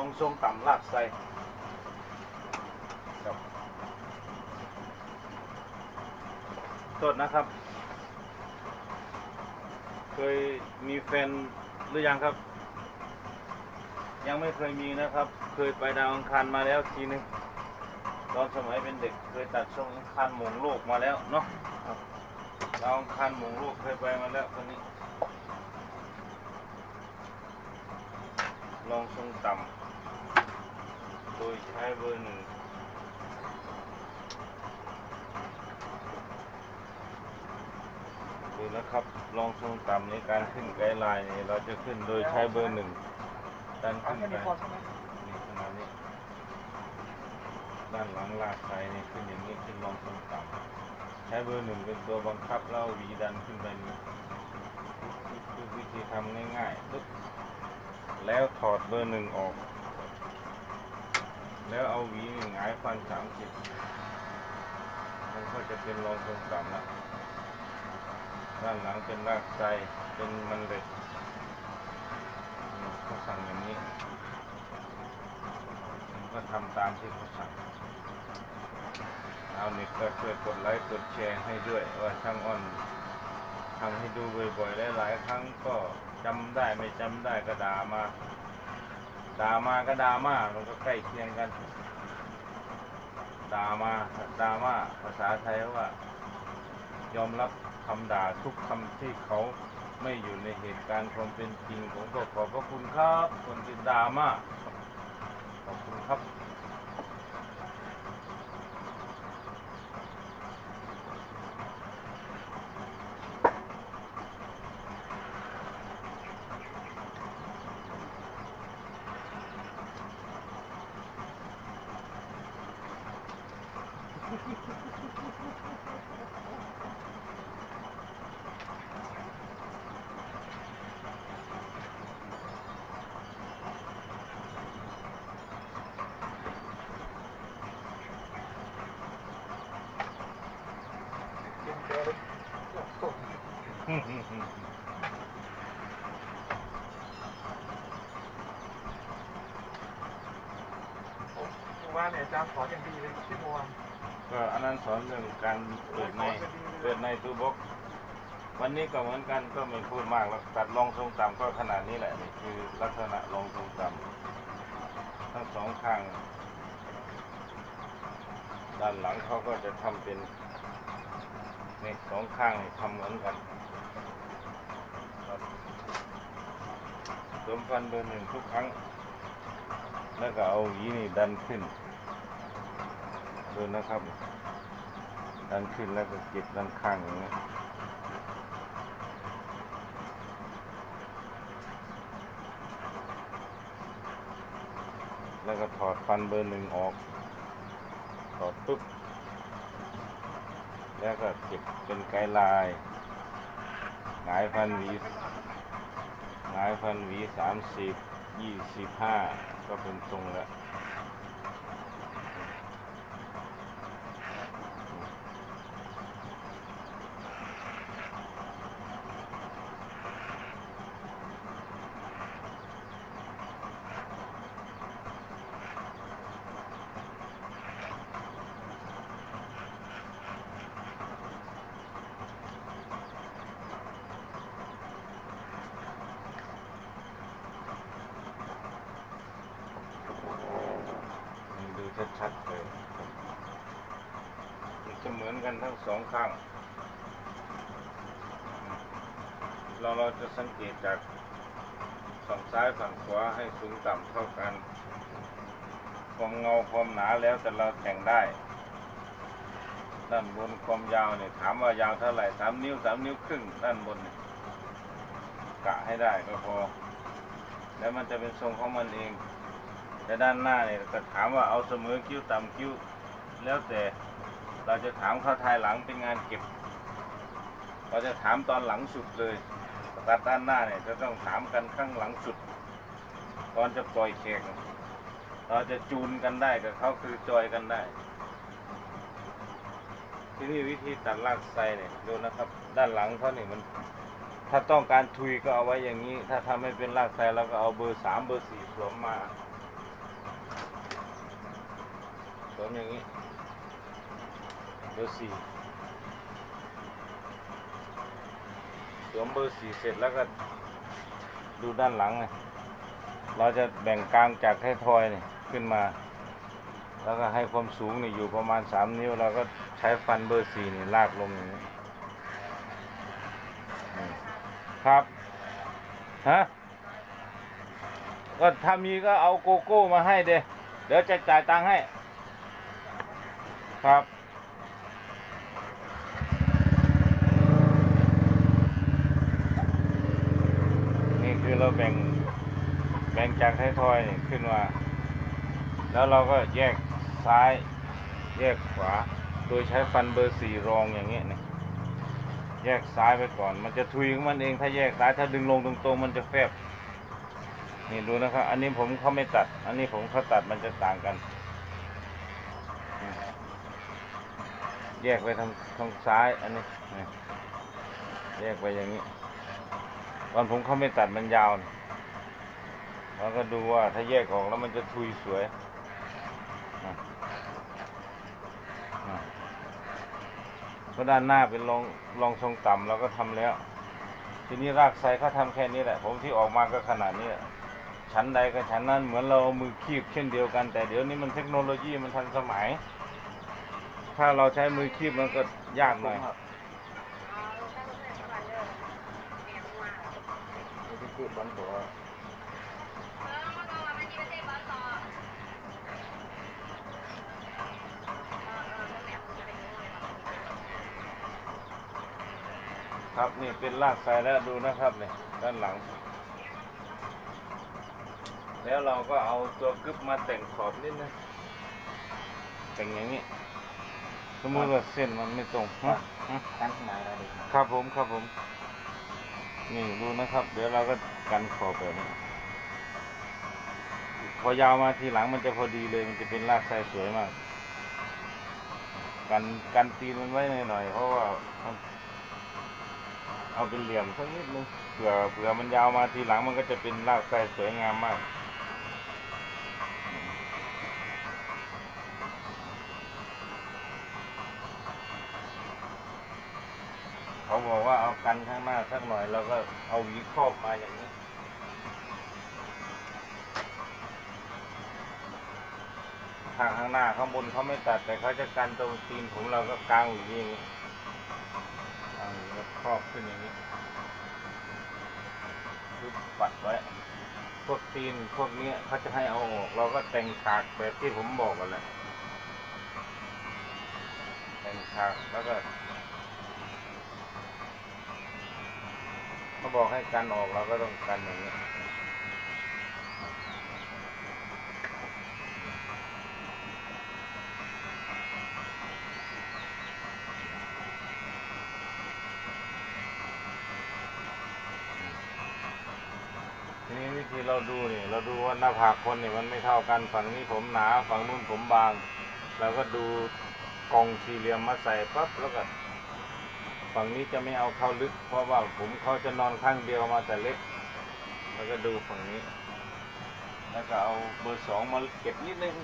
องทรงต่ำลากไซครับโทษนะครับ เคยมีแฟนหรือยังครับ ยังไม่เคยมีนะครับ เคยไปดาวอังคารมาแล้วทีนึงตอนสมัยเป็นเด็กเคยตัดทรงอังคารหมงโลกมาแล้วเนาะครับดาวอังคารหมงโลกเคยไปมาแล้วคนนี้ลองทรงต่ำ โดยใช้เบอร์หนึ่งดูนะครับ ลองทรงต่ำในการขึ้นไกด์ไลน์นี่เราจะขึ้นโดยใช้เบอร์หนึ่งดันขึ้นไปนี้พอใช่ไหมนี่ขนาดนี้ ด้านหลังลากไซนี่ขึ้นอย่างนี้ขึ้นลองทรงต่ำใช้เบอร์หนึ่งเป็นตัวบังคับแล้ววีดันขึ้นไปนี่คือวิธีทำง่ายๆแล้วถอดเบอร์หนึ่งออก แล้วเอาหวีหนึ่งหงายฟันสามสิบมันก็จะเป็นรองทรงต่ำล้วด้านหลังเป็นลากไซเป็นมันเหล็กเขาสั่งอย่างนี้ผมก็ทำตามที่เขาสั่งเอาเน็ตก็ช่วยกดไลค์กดแชร์ให้ด้วยว่าช่างอ้อนทำให้ดูบ่อยๆหลายๆครั้งก็จำได้ไม่จำได้ก็ด่ามา ด่ามาก็ด่ามามันก็ใกล้เคียงกันด่ามาด่ามาภาษาไทยว่า ยอมรับคำด่าทุกคำที่เขาไม่อยู่ในเหตุการณ์ความเป็นจริงผมก็ขอบพระคุณครับคนที่ด่ามาขอบคุณครับ วเดี๋ยวเดี๋ยวส่งผมว่าเนี่ยอาจารย์สอนอย่างดีเลยที่เมื่อวาน ก็อันนั้นสอนเรื่องการเปิดในเปิดในตู้บล็อกวันนี้ก็เหมือนกันก็ไม่พูดมากแล้วตัดลองทรงต่ำก็ขนาดนี้แหละนี่คือลักษณะลองทรงต่ำทั้งสองข้างด้านหลังเขาก็จะทำเป็นนี่สองข้างทำเหมือนกันครับสวมฟันเบอร์หนึ่งทุกครั้ง แล้วก็เอาหวีนี่ดันขึ้น ดูนะครับดันขึ้นแล้วก็เก็บด้านข้างอย่างนี้แล้วก็ถอดฟันเบอร์หนึ่งออก ถอดปุ๊บ แล้วก็เก็บเป็นไกด์ไลน์หงายฟันหวีหงายฟันหวีสามสิบยี่สิบห้าก็เป็นทรงแล้ว นี่ดูชัดๆเลยมันจะเหมือน กันทั้งสองข้าง เราเราจะสังเกตจากฝั่งซ้ายฝั่งขวาให้สูงต่ำเท่ากัน ความเงาความหนาแล้วแต่เราแต่งได้ด้านบนความยาวเนี่ยถามว่ายาวเท่าไหร่สามนิ้วสามนิ้วครึ่งด้านบนนกะให้ได้ก็พอ แล้วมันจะเป็นทรงของมันเองแต่ด้านหน้าเนี่ยก็ถามว่าเอาเสมอคิ้วต่ำคิ้วแล้วแต่ เราจะถามเขาทายหลังเป็นงานเก็บ เราจะถามตอนหลังสุดเลยตัดด้านหน้าเนี่ยจะต้องถามกันข้างหลังสุด ตอนจะปล่อยแขกเราจะจูนกันได้กับเขาคือจอยกันได้ ที่นี่วิธีตัดลากไซเนี่ยดูนะครับ ด้านหลังเขาเนี่ยมันถ้าต้องการทุยก็เอาไว้อย่างนี้ ถ้าทำให้เป็นลากไซเราก็เอาเบอร์สามเบอร์สี่สวมมาวมอย่างนี้ เบอร์สี่สวมเบอร์สี่เสร็จแล้วก็ดูด้านหลังไงเราจะแบ่งกลางจากท้ายทอยนี่ขึ้นมา แล้วก็ให้ความสูงนี่อยู่ประมาณสามนิ้ว เราก็ใช้ฟันเบอร์สี่นี่ลากลงอย่างนี้ครับฮะก็ถ้ามีก็เอาโกโก้มาให้เดเดี๋ยวจะจ่ายตังค์ให้ ครับ นี่คือเรา แบ่งแบ่งจากท้ายทอยขึ้นมา แล้วเราก็แยกซ้ายแยกขวา โดยใช้ฟันเบอร์สี่รองอย่างเงี้ยนี่แยกซ้ายไปก่อน มันจะทุยของมันเองถ้าแยกซ้ายถ้าดึงลงตรงๆมันจะแฟบนี่ดูนะครับ อันนี้ผมเขาไม่ตัด อันนี้ผมเขาตัดมันจะต่างกัน แยกไปทางทางซ้ายอันนี้แยกไปอย่างนี้ ตอนผมเขาไม่ตัดมันยาวนี่แล้วก็ดูว่าถ้าแยกออกแล้วมันจะทุยสวยอะอะเพราะด้านหน้าเป็นรองรองทรงต่ำเราก็ทำแล้ว ทีนี้รากไซเขาทำแค่นี้แหละ ผมที่ออกมาก็ขนาดนี้ชั้นใดก็ชั้นนั้นเหมือนเราเอามือคีบเช่นเดียวกัน แต่เดี๋ยวนี้มันเทคโนโลยีมันทันสมัย ถ้าเราใช้มือคีบมันก็ยากหน่อย ที่คือบอลตัวครับนี่เป็นรากไซแล้วดูนะครับเนี่ยด้านหลัง แล้วเราก็เอาตัวกึบมาแต่งขอบนิดนึงแต่งอย่างนี้ สมมติว่าเส้นมันไม่ตรงฮะตั้งขึ้นมาแล้ครับผมครับผม นี่ดูนะครับ เดี๋ยวเราก็กันขอบแบบนี้พอยาวมาทีหลังมันจะพอดีเลย มันจะเป็นรากไซสวยมาก กันกันตีนมันไว้หน่อยๆเพราะว่าเอาเป็นเหลี่ยมสักนิดนึงเผื่อเผื่อมันยาวมาทีหลังมันก็จะเป็นรากไซสวยงามมาก เขาบอ กันข้างหน้าสักหน่อยแล้วก็เอาหวีครอบมาอย่างนี้ ทางข้างหน้าข้างบนเขาไม่ตัดแต่เขาจะกันตรงตีนผมเราก็กางหวีอย่างนี้กางหวีแล้วครอบขึ้นอย่างนี้ปึ๊บปัดไว้พวกตีนพวกนี้เขาจะให้เอาออก เราก็แต่งฉากแบบที่ผมบอกกันแหละแต่งฉากแล้วก็ เขาบอกให้กันออกเราก็ต้องกันอย่างนี้ทีนี้วิธีเราดูนี่เราดูว่าหน้าผากคนเนี่ยมันไม่เท่ากันฝั่งนี้ผมหนาฝั่งนู้นผมบางเราก็ดูกล่องสี่เหลี่ยมมาใส่ปั๊บแล้วก็ ฝั่งนี้จะไม่เอาเข้าลึก เพราะว่าผมเขาจะนอนข้างเดียวมาแต่เล็ก แล้วก็ดูฝั่งนี้ แล้วก็เอาเบอร์สองมาเก็บนิดนึง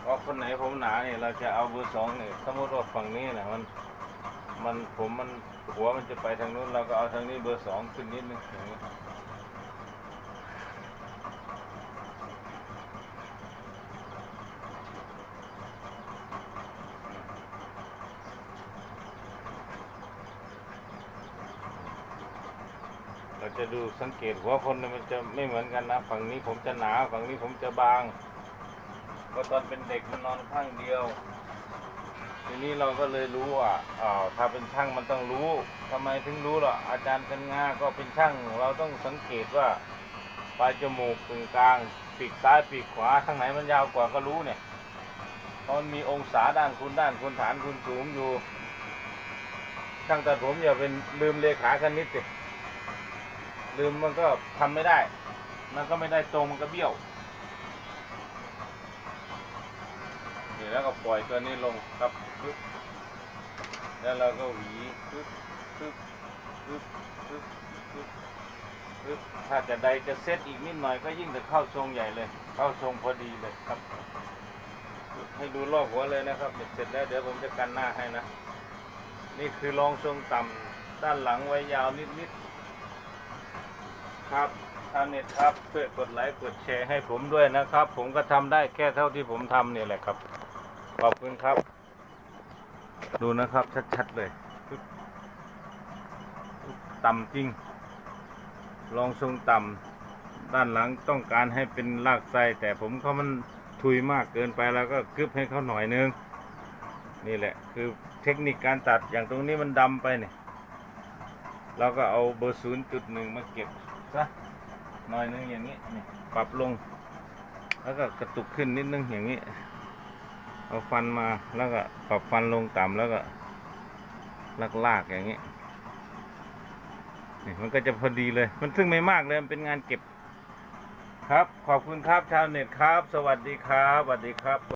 เพราะคนไหนผมหนาเนี่ยเราจะเอาเบอร์สองเนี่ยสมมติว่าฝั่งนี้นะมันมันผมมันหัวมันจะไปทางนู้นเราก็เอาทางนี้เบอร์สองขึ้นนิดนึงอย่างนี้ จะดูสังเกตหัวคนมันจะไม่เหมือนกันนะ ฝั่งนี้ผมจะหนาฝั่งนี้ผมจะบางเพราะตอนเป็นเด็กมันนอนข้างเดียว ทีนี้เราก็เลยรู้ว่าอ้าถ้าเป็นช่างมันต้องรู้ทำไมถึงรู้ล่ะอาจารย์กันงาก็เป็นช่าง เราต้องสังเกตว่าปลายจมูกตรงกลางปีกซ้ายปีกขวาทางไหนมันยาวกว่าก็รู้เนี่ยเพราะมันมีองศาด้านคุณด้านคุณฐานคุณสูงอยู่ช่างตัดผมอย่าเป็นลืมเลขาคณิตสิ ลืมมันก็ทำไม่ได้ มันก็ไม่ได้ตรงมันก็เบี้ยวนี่แล้วก็ปล่อยตัวนี้ลงครับปึ๊บแล้วเราก็หวีปึ๊บปึ๊บปึ๊บปึ๊บปึ๊บปึ๊บถ้าจะใดจะเซตอีกนิดหน่อยก็ยิ่งจะเข้าทรงใหญ่เลย เข้าทรงพอดีเลยครับ ให้ดูรอบหัวเลยนะครับเสร็จแล้วเดี๋ยวผมจะกันหน้าให้นะ นี่คือรองทรงต่ำด้านหลังไว้ยาวนิดๆ ครับชาวเน็ตครับช่วยกดไลค์กดแชร์ให้ผมด้วยนะครับ ผมก็ทำได้แค่เท่าที่ผมทำเนี่ยแหละครับ ขอบคุณครับ ดูนะครับชัดๆเลยต่ำจริงรองทรงต่ำด้านหลังต้องการให้เป็นลากไส้แต่ผมเขามันทุยมากเกินไปแล้วก็กึบให้เขาหน่อยนึง นี่แหละ คือเทคนิคการตัดอย่างตรงนี้มันดำไปเนี่ยเราก็เอาเบอร์ศูนย์จุดหนึ่งมาเก็บ ซะหน่อยนึงอย่างนี้นี่ปรับลง แล้วก็กระตุกขึ้นนิดนึงอย่างนี้ เอาฟันมาแล้วก็ปรับฟันลงต่ำแล้วก็ลากๆอย่างนี้นี่มันก็จะพอดีเลย มันซึ่งไม่มากเลย มันเป็นงานเก็บ ครับ ขอบคุณครับชาวเน็ตครับ สวัสดีครับ สวัสดีครับ